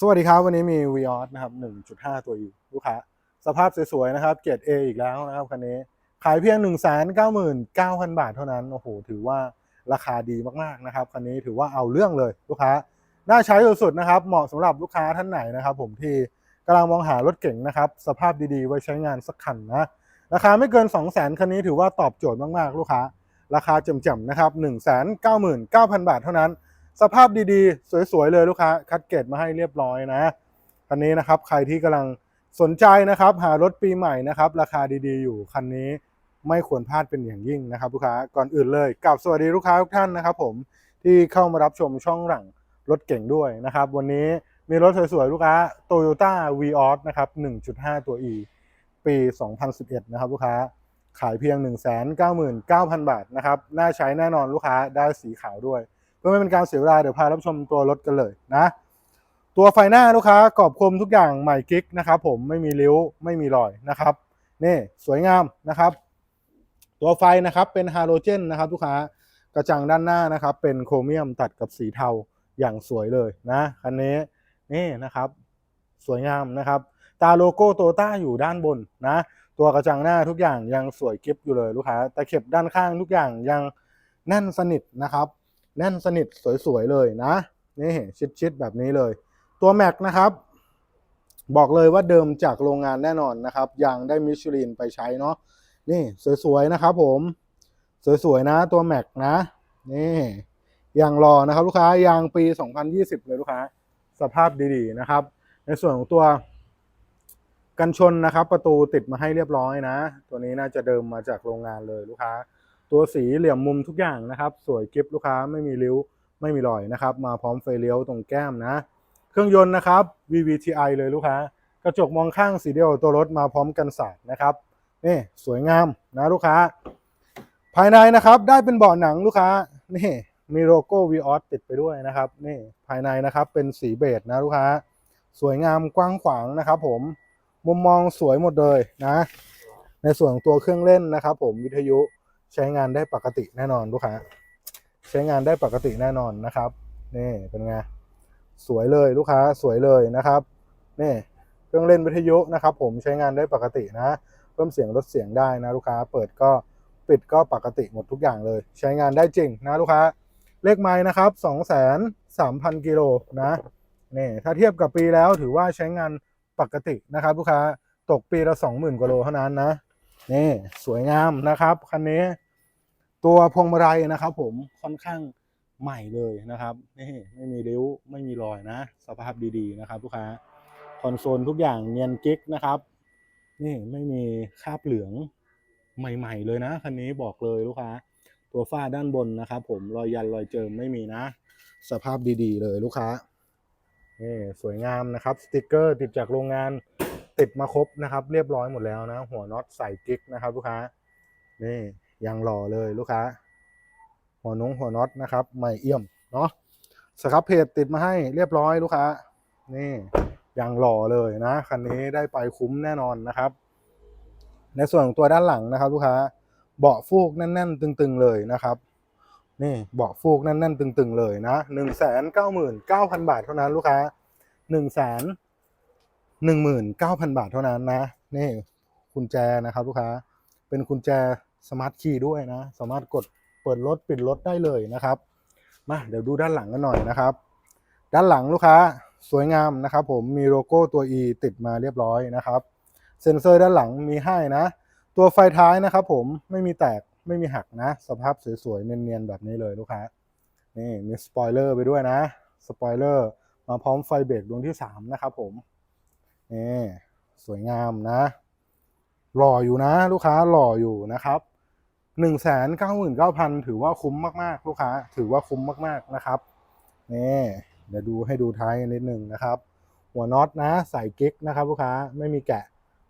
สวัสดีครับ วันนี้มี v ีออสนะครับ 1.5 ตัว E ลูกค้า สภาพสวยๆนะครับ เกรด A อีกแล้วนะครับคันนี้ ขายเพียง 199,000 บาทเท่านั้น โอ้โห ถือว่าราคาดีมากๆนะครับคันนี้ถือว่าเอาเรื่องเลยลูกค้า น่าใช้สุดๆนะครับ เหมาะสำหรับลูกค้าท่านไหนนะครับ ผมที่กำลังมองหารถเก่งนะครับ สภาพดีๆ ไว้ใช้งานสักคันนะ ราคาไม่เกิน 200,000คันนี้ถือว่าตอบโจทย์มากๆ ลูกค้า ราคาจ่มๆนะครับ 199,000 บาทเท่านั้น สภาพดีๆ สวยๆเลยลูกค้า คัดเกรดมาให้เรียบร้อยนะคันนี้นะครับใครที่กำลังสนใจนะครับ หารถปีใหม่นะครับ ราคาดีๆ อยู่คันนี้ไม่ควรพลาดเป็นอย่างยิ่งนะครับลูกค้าก่อนอื่นเลยกับสวัสดีลูกค้าทุกท่านนะครับ ผมที่เข้ามารับชมช่องหลังรถเก่งด้วยนะครับ วันนี้มีรถสวยๆ ลูกค้า Toyota v ีออสนะครับ 1.5 ตัว E ปี 2011 นะครับลูกค้า ขายเพียง 199,000 บาทนะครับ น่าใช้แน่นอนลูกค้าได้สีขาวด้วย พื่อไม่เป็นการเสียเวลาเดี๋ยวพารับชมตัวรถกันเลยนะ ตัวไฟหน้าลูกค้ากรอบคมทุกอย่างใหม่กิ๊กนะครับผมไม่มีริ้วไม่มีรอยนะครับนี่สวยงามนะครับ ตัวไฟนะครับเป็นฮาโลเจนนะครับลูกค้ากระจังด้านหน้านะครับ เป็นโครเมียมตัดกับสีเทาอย่างสวยเลยนะคันนี้นี่นะครับ สวยงามนะครับ ตาโลโก้โตต้าอยู่ด้านบนนะ ตัวกระจังหน้าทุกอย่างยังสวยกิฟอยู่เลยลูกค้าตะเข็บด้านข้างทุกอย่างยังแน่นสนิทนะครับ แน่นสนิทสวยๆเลยนะ นี่ชิดๆแบบนี้เลย ตัวแม็กนะครับ บอกเลยว่าเดิมจากโรงงานแน่นอนนะครับยางได้มิชลินไปใช้เนาะนี่สวยๆนะครับผมสวยๆนะตัวแม็กนะ นี่ยางรอนะครับ ลูกค้ายางปี 2020 เลยลูกค้า สภาพดีๆนะครับ ในส่วนของตัวกันชนนะครับ ประตูติดมาให้เรียบร้อยนะ ตัวนี้น่าจะเดิมมาจากโรงงานเลยลูกค้า ตัวสีเหลี่ยมมุมทุกอย่างนะครับ สวยกริฟลูกค้าไม่มีริ้วไม่มีรอยนะครับ มาพร้อมไฟเลี้ยวตรงแก้มนะ เครื่องยนต์นะครับ VVTi เลยลูกค้า กระจกมองข้างสีเดียวตัวรถมาพร้อมกันสาดนะครับนี่สวยงามนะลูกค้า ภายในนะครับได้เป็นเบาะหนังลูกค้านี่มีโลโก้ v ีออสติดไปด้วยนะครับนี่ภายในนะครับเป็นสีเบจนะลูกค้า สวยงามกว้างขวางนะครับ ผมมุมมองสวยหมดเลยนะ ในส่วนของตัวเครื่องเล่นนะครับ ผมวิทยุ ใช้งานได้ปกติแน่นอนลูกค้าใช้งานได้ปกติแน่นอนนะครับนี่เป็นไงสวยเลยลูกค้าสวยเลยนะครับนี่เครื่องเล่นวิทยุนะครับ ผมใช้งานได้ปกตินะเพิ่มเสียงลดเสียงได้นะลูกค้า เปิดก็ปิดก็ปกติหมดทุกอย่างเลย ใช้งานได้จริงนะลูกค้า เลขไม้นะครับ2 3 0 0 0กิโลนะนี่ถ้าเทียบกับปีแล้วถือว่าใช้งานปกตินะครับ ลูกค้าตกปีละ20,000กว่าโลเท่านั้นนะ นี่สวยงามนะครับคันนี้ ตัวพวงมาลัยนะครับ ผมค่อนข้างใหม่เลยนะครับนี่ไม่มีริ้วไม่มีรอยนะ สภาพดีๆนะครับลูกค้าคอนโซลทุกอย่างเนียนกิ๊กนะครับ นี่ไม่มีคราบเหลืองใหม่ ๆ เลยนะคันนี้บอกเลยลูกค้า ตัวฝ้าด้านบนนะครับ ผมรอยยันรอยเจิมไม่มีนะ สภาพดีๆ เลยลูกค้านี่สวยงามนะครับ สติกเกอร์ติดจากโรงงาน ติดมาครบนะครับ เรียบร้อยหมดแล้วนะ หัวน็อตใส่กิ๊กนะครับ ลูกค้า นี่ยังหล่อเลยลูกค้า หัวนงหัวน็อตนะครับใหม่เอี่ยมเนาะสครับเพจติดมาให้เรียบร้อยลูกค้า นี่ยังหล่อเลยนะคันนี้ได้ไปคุ้มแน่นอนนะครับ ในส่วนของตัวด้านหลังนะครับ ลูกค้า เบาะฟูกแน่น ๆ ตึง ๆ เลยนะครับนี่เบาะฟูกแน่นๆตึง ๆ เลยนะหนึ่งแสนเก้าหมื่นเก้าพันบาทเท่านั้นลูกค้าหนึ่งแสน หนึ่งหมื่นเก้าพันบาทเท่านั้นนะนี่กุญแจนะครับลูกค้าเป็นกุญแจสมาร์ทคีย์ด้วยนะ สามารถกดเปิดรถปิดรถได้เลยนะครับมาเดี๋ยวดูด้านหลังกันหน่อยนะครับ ด้านหลังลูกค้าสวยงามนะครับ ผมมีโลโก้ตัว E ติดมาเรียบร้อยนะครับ เซ็นเซอร์ด้านหลังมีให้นะ ตัวไฟท้ายนะครับ ผมไม่มีแตกไม่มีหักนะ สภาพสวยๆเนียนๆแบบนี้เลยลูกค้านี่มีสปอยเลอร์ไปด้วยนะสปอยเลอร์มาพร้อมไฟเบรกดวงที่3นะครับผม นี่สวยงามนะหล่ออยู่นะ ลูกค้าหล่ออยู่นะครับหนึ่งแสนเก้าหมื่นเก้าพันถือว่าคุ้มมากๆ ลูกค้า ถือว่าคุ้มมากๆนะครับนี่เดี๋ยวดูให้ดูท้ายกันนิดนึงนะครับ หัวน็อตนะใส่กิ๊กนะครับ ลูกค้าไม่มีแกะ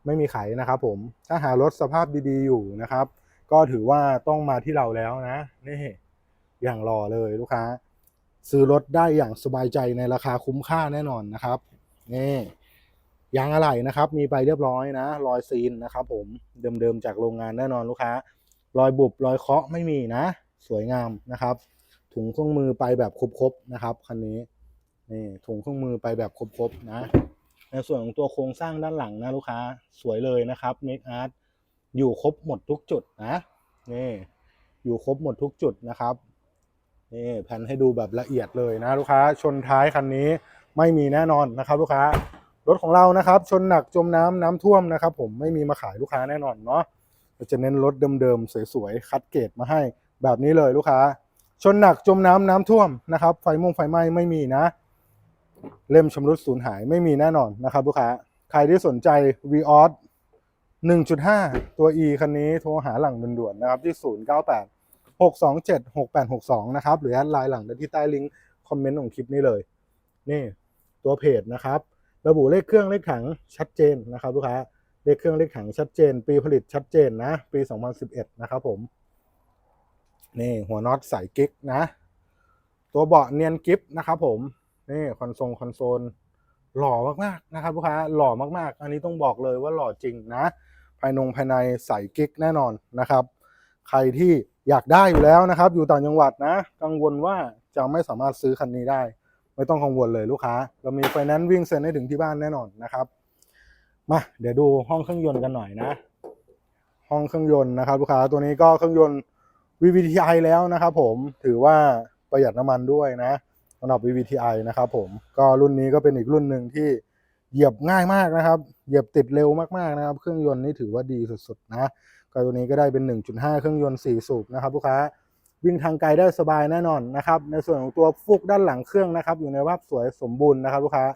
ไม่มีไขนะครับ ผมถ้าหารถสภาพดีๆอยู่นะครับ ก็ถือว่าต้องมาที่เราแล้วนะนี่อย่างรอเลยลูกค้า ซื้อรถได้อย่างสบายใจในราคาคุ้มค่าแน่นอนนะครับนี่ ยางอะไหล่นะครับ มีไปเรียบร้อยนะรอยซีนนะครับ ผมเดิมๆจากโรงงานแน่นอนลูกค้า รอยบุบรอยเคาะไม่มีนะ สวยงามนะครับ ถุงเครื่องมือไปแบบครบๆนะครับคันนี้นี่ถุงเครื่องมือไปแบบครบๆนะ ในส่วนของตัวโครงสร้างด้านหลังนะลูกค้าสวยเลยนะครับ Make Art อยู่ครบหมดทุกจุดนะนี่อยู่ครบหมดทุกจุดนะครับนี่แผ่นให้ดูแบบละเอียดเลยนะลูกค้าชนท้ายคันนี้ไม่มีแน่นอนนะครับ ลูกค้า รถของเรานะครับ ชนหนักจมน้ำน้ำท่วมนะครับ ผมไม่มีมาขายลูกค้าแน่นอนเนาะเราจะเน้นรถเดิมๆสวยๆคัดเกรดมาให้แบบนี้เลยลูกค้า ชนหนักจมน้ำน้ำท่วมนะครับ ไฟมงไฟไหม้ไม่มีนะ เล่มชำรุดสูญหายไม่มีแน่นอนนะครับ ลูกค้า ใครที่สนใจ v ีออส1.5 ตัว e คันนี้โทรหาหลังด่วนๆนะครับที่ 098 627 6862 นะครับ หรือแอดไลน์หลังได้ที่ใต้ลิงก์คอมเมนต์ของคลิปนี้เลย นี่ตัวเพจนะครับ ระบุเลขเครื่องเลขถังชัดเจนนะครับลูกค้าเลขเครื่องเลขถังชัดเจน ปีผลิตชัดเจนนะ ปี 2011 นะครับผม นี่หัวน็อตใส่กิ๊กนะ ตัวเบาะเนียนกิฟนะครับผม นี่คอนโซลคอนโซลหล่อมากๆนะครับลูกค้าหล่อมากๆ อันนี้ต้องบอกเลยว่าหล่อจริงนะ ภายนงภายในใส่กิ๊กแน่นอนนะครับ ใครที่อยากได้อยู่แล้วนะครับ อยู่ต่างจังหวัดนะ กังวลว่าจะไม่สามารถซื้อคันนี้ได้ ไม่ต้องกังวลเลยลูกค้า เรามีไฟแนนซ์วิ่งเซ็นให้ถึงที่บ้านแน่นอนนะครับมาเดี๋ยวดูห้องเครื่องยนต์กันหน่อยนะ ห้องเครื่องยนต์นะครับ ลูกค้าตัวนี้ก็เครื่องยนต์ VVTi แล้วนะครับ ผมถือว่าประหยัดน้ำมันด้วยนะสำหรับ VVTi นะครับผมก็รุ่นนี้ก็เป็นอีกรุ่นหนึ่งที่เหยียบง่ายมากนะครับ เหยียบติดเร็วมากๆนะครับ เครื่องยนต์นี่ถือว่าดีสุดๆนะก็ตัวนี้ก็ได้เป็น 1.5 เครื่องยนต์4สูบนะครับลูกค้า วิ่งทางไกลได้สบายแน่นอนนะครับ ในส่วนของตัวฟุกด้านหลังเครื่องนะครับ อยู่ในภาพสวยสมบูรณ์นะครับลูกค้า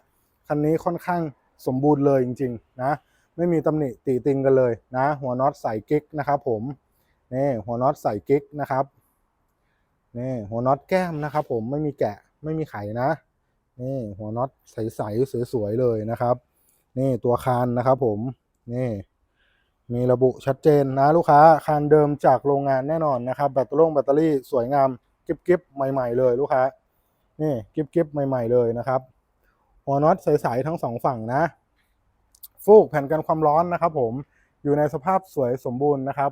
คันนี้ค่อนข้างสมบูรณ์เลยจริง ๆ นะ ไม่มีตำหนิติติงกันเลยนะ หัวน็อตใส่กิ๊กนะครับ ผมนี่หัวน็อตใส่กิ๊กนะครับนี่หัวน็อตแก้มนะครับ ผมไม่มีแกะไม่มีไขนะนี่หัวน็อตใสๆสวยๆเลยนะครับ นี่ตัวคานนะครับ ผมนี่ มีระบุชัดเจนนะลูกค้าคานเดิมจากโรงงานแน่นอนนะครับแบตเตอรี่แบตเตอรี่สวยงามกิ๊บๆใหม่ ๆ เลยลูกค้านี่กิ๊บๆใหม่ ๆ เลยนะครับหัวน็อตใสๆทั้งสองฝั่งนะ ฟูกแผ่นกันความร้อนนะครับ ผมอยู่ในสภาพสวยสมบูรณ์นะครับ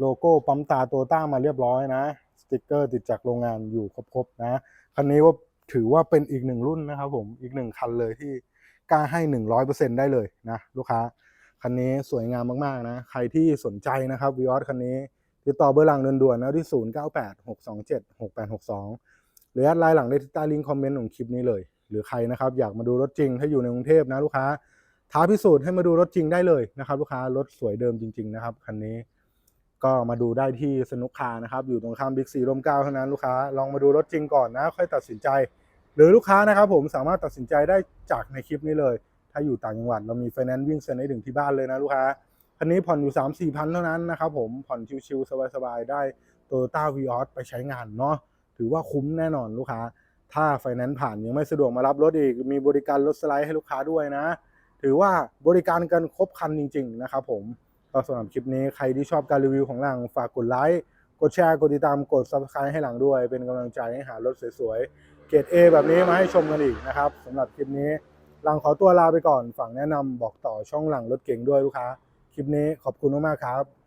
โลโก้ปั๊มตาโตต้ามาเรียบร้อยนะ สติกเกอร์ติดจากโรงงานอยู่ครบๆนะคันนี้ว่าถือว่าเป็นอีกหนึ่งรุ่นนะครับ ผมอีกหนึ่งคันเลยที่กล้าให้100%ได้เลยนะ ลูกค้า คันนี้สวยงามมากๆนะ ใครที่สนใจนะครับวีออสคันนี้ติดต่อเบอร์หลังด่วนๆนะที่ 0986276862 หรือแอดไลน์หลังได้ที่ใต้ลิงก์คอมเมนต์ของคลิปนี้เลย หรือใครนะครับอยากมาดูรถจริง ถ้าอยู่ในกรุงเทพนะลูกค้าท้าพิสูจน์ให้มาดูรถจริงได้เลยนะครับลูกค้ารถสวยเดิมจริง ๆ นะครับคันนี้ก็มาดูได้ที่สนุกคานะครับ อยู่ตรงข้ามบิ๊กซีร่มเก้าเท่านั้นลูกค้าลองมาดูรถจริงก่อนนะ ค่อยตัดสินใจ หรือลูกค้านะครับผมสามารถตัดสินใจได้จากในคลิปนี้เลย ถ้าอยู่ต่างจังหวัดเรามีไฟแนนซ์วิ่งเซ็นให้ถึงที่บ้านเลยนะลูกค้าคันนี้ผ่อนอยู่ 3 4พันเท่านั้นนะครับผมผ่อนชิวๆสบายๆได้โตโยต้าวีออสไปใช้งานเนาะถือว่าคุ้มแน่นอนลูกค้า ถ้าไฟแนนซ์ผ่านยังไม่สะดวกมารับรถอีก มีบริการรถสไลด์ให้ลูกค้าด้วยนะ ถือว่าบริการกันครบครันจริง ๆ นะครับผมก็สำหรับคลิปนี้ใครที่ชอบการรีวิวของหลังฝากกดไลค์กดแชร์กดติดตามกด subscribe ให้หลังด้วย เป็นกำลังใจให้หารถสวยๆเกรด A แบบนี้มาให้ชมกันอีกนะครับสำหรับคลิปนี้ หลังขอตัวลาไปก่อน ฝั่งแนะนำบอกต่อช่องหลังรถเก่งด้วยลูกค้า คลิปนี้ขอบคุณมากๆครับ